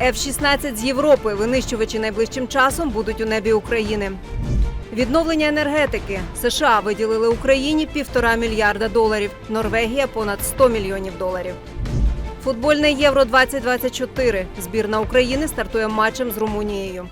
F-16 з Європи. Винищувачі найближчим часом будуть у небі України. Відновлення енергетики США виділили Україні півтора мільярда доларів. Норвегія понад 100 мільйонів доларів. Футбольне євро 2024 Збірна України стартує матчем з Румунією.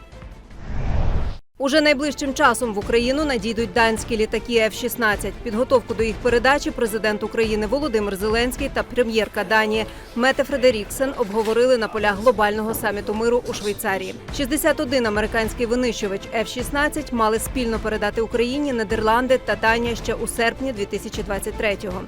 Уже найближчим часом в Україну надійдуть данські літаки F-16. Підготовку до їх передачі президент України Володимир Зеленський та прем'єрка Данії Мете Фредеріксен обговорили на полях глобального саміту миру у Швейцарії. 61 американський винищувач F-16 мали спільно передати Україні Нідерланди та Данія ще у серпні 2023-го.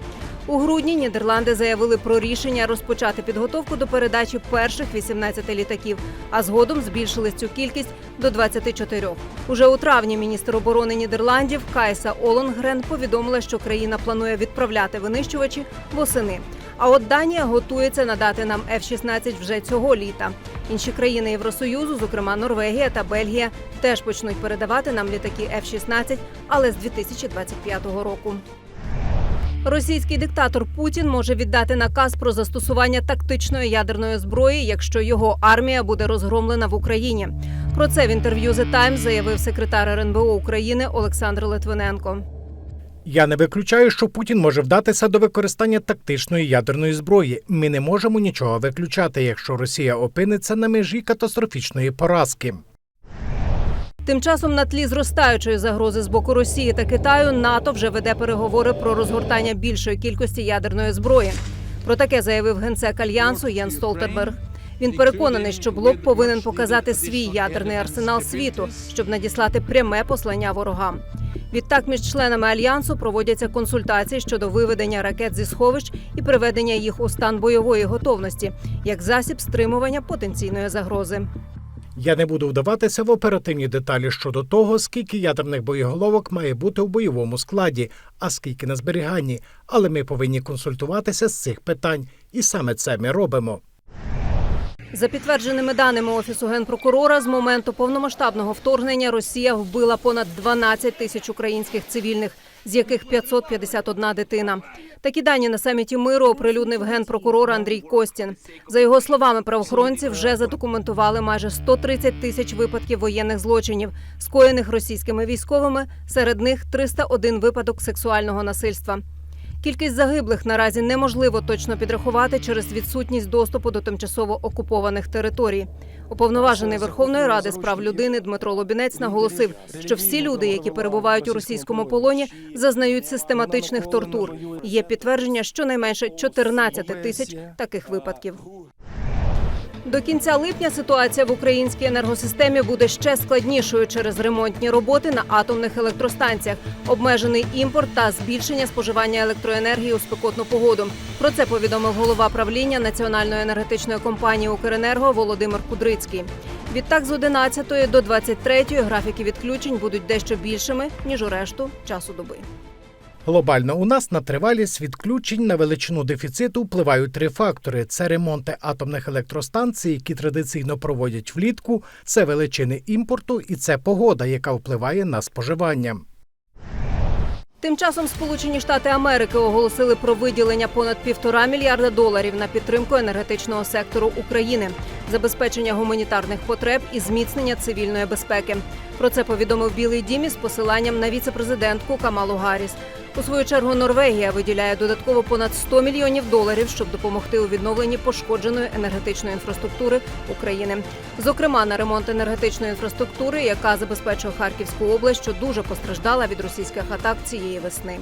У грудні Нідерланди заявили про рішення розпочати підготовку до передачі перших 18 літаків, а згодом збільшили цю кількість до 24. Уже у травні міністр оборони Нідерландів Кайса Олонгрен повідомила, що країна планує відправляти винищувачі восени. А от Данія готується надати нам F-16 вже цього літа. Інші країни Євросоюзу, зокрема Норвегія та Бельгія, теж почнуть передавати нам літаки F-16, але з 2025 року. Російський диктатор Путін може віддати наказ про застосування тактичної ядерної зброї, якщо його армія буде розгромлена в Україні. Про це в інтерв'ю The Times заявив секретар РНБО України Олександр Литвиненко. Я не виключаю, що Путін може вдатися до використання тактичної ядерної зброї. Ми не можемо нічого виключати, якщо Росія опиниться на межі катастрофічної поразки. Тим часом на тлі зростаючої загрози з боку Росії та Китаю НАТО вже веде переговори про розгортання більшої кількості ядерної зброї. Про таке заявив генсек альянсу Єн Столтерберг. Він переконаний, що блок повинен показати свій ядерний арсенал світу, щоб надіслати пряме послання ворогам. Відтак між членами альянсу проводяться консультації щодо виведення ракет зі сховищ і приведення їх у стан бойової готовності як засіб стримування потенційної загрози. Я не буду вдаватися в оперативні деталі щодо того, скільки ядерних боєголовок має бути в бойовому складі, а скільки на зберіганні. Але ми повинні консультуватися з цих питань, і саме це ми робимо. За підтвердженими даними офісу генпрокурора, з моменту повномасштабного вторгнення Росія вбила понад 12 тисяч українських цивільних, з яких 551 дитина. Такі дані на саміті миру оприлюднив генпрокурор Андрій Костін. За його словами, правоохоронці вже задокументували майже 130 тисяч випадків воєнних злочинів, скоєних російськими військовими. Серед них 301 випадок сексуального насильства. Кількість загиблих наразі неможливо точно підрахувати через відсутність доступу до тимчасово окупованих територій. Уповноважений Верховної Ради з прав людини Дмитро Лобінець наголосив, що всі люди, які перебувають у російському полоні, зазнають систематичних тортур. Є підтвердження щонайменше 14 тисяч таких випадків. До кінця липня ситуація в українській енергосистемі буде ще складнішою через ремонтні роботи на атомних електростанціях, обмежений імпорт та збільшення споживання електроенергії у спекотну погоду. Про це повідомив голова правління Національної енергетичної компанії Укренерго Володимир Кудрицький. Відтак з 11 до 23 графіки відключень будуть дещо більшими ніж у решту часу доби. Глобально у нас на тривалість відключень на величину дефіциту впливають три фактори: це ремонти атомних електростанцій, які традиційно проводять влітку, це величини імпорту і це погода, яка впливає на споживання. Тим часом Сполучені Штати Америки оголосили про виділення понад півтора мільярда доларів на підтримку енергетичного сектору України, забезпечення гуманітарних потреб і зміцнення цивільної безпеки. Про це повідомив Білий Дім із посиланням на віце-президентку Камалу Гарріс. У свою чергу Норвегія виділяє додатково понад 100 мільйонів доларів, щоб допомогти у відновленні пошкодженої енергетичної інфраструктури України. Зокрема, на ремонт енергетичної інфраструктури, яка забезпечує Харківську область, що дуже постраждала від російських атак цієї весни.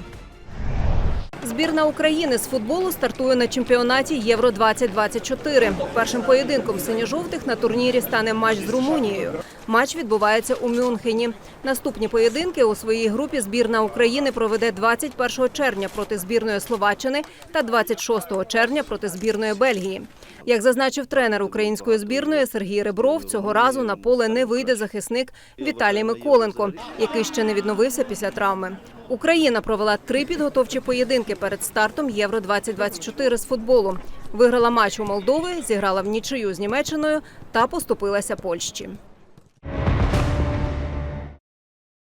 Збірна України з футболу стартує на чемпіонаті Євро 2024 Першим поєдинком синьо-жовтих на турнірі стане матч з Румунією. Матч відбувається у Мюнхені. Наступні поєдинки у своїй групі збірна України проведе 21 червня проти збірної Словаччини та 26 червня проти збірної Бельгії. Як зазначив тренер української збірної Сергій Ребров, цього разу на поле не вийде захисник Віталій Миколенко, який ще не відновився після травми. Україна провела три підготовчі поєдинки перед стартом Євро 2024 з футболу. Виграла матч у Молдови, зіграла в нічию з Німеччиною та поступилася Польщі.